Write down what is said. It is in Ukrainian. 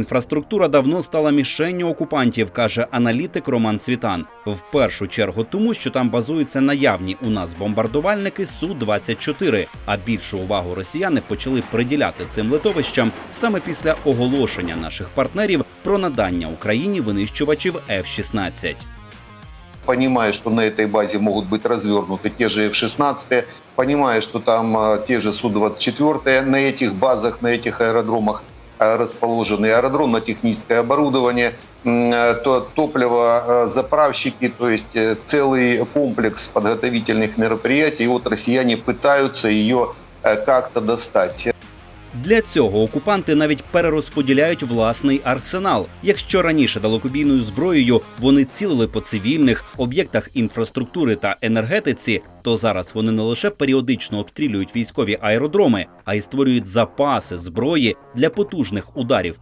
Інфраструктура давно стала мішенню окупантів, каже аналітик Роман Світан. В першу чергу тому, що там базуються наявні у нас бомбардувальники су 24 А більшу увагу росіяни почали приділяти цим литовищам саме після оголошення наших партнерів про надання Україні винищувачів F-16. понимая, что на этой базе могут быть развернуты те же F-16, понимая, что там э, те же Су-24 на этих базах, на этих аэродромах э, расположены, аэродромно-техническое оборудование, м, э, то топливо, э, заправщики, то есть э, целый комплекс подготовительных мероприятий. И вот россияне пытаются ее э, как-то достать. Для цього окупанти навіть перерозподіляють власний арсенал. Якщо раніше далекобійною зброєю вони цілили по цивільних об'єктах інфраструктури та енергетиці, то зараз вони не лише періодично обстрілюють військові аеродроми, а й створюють запаси зброї для потужних ударів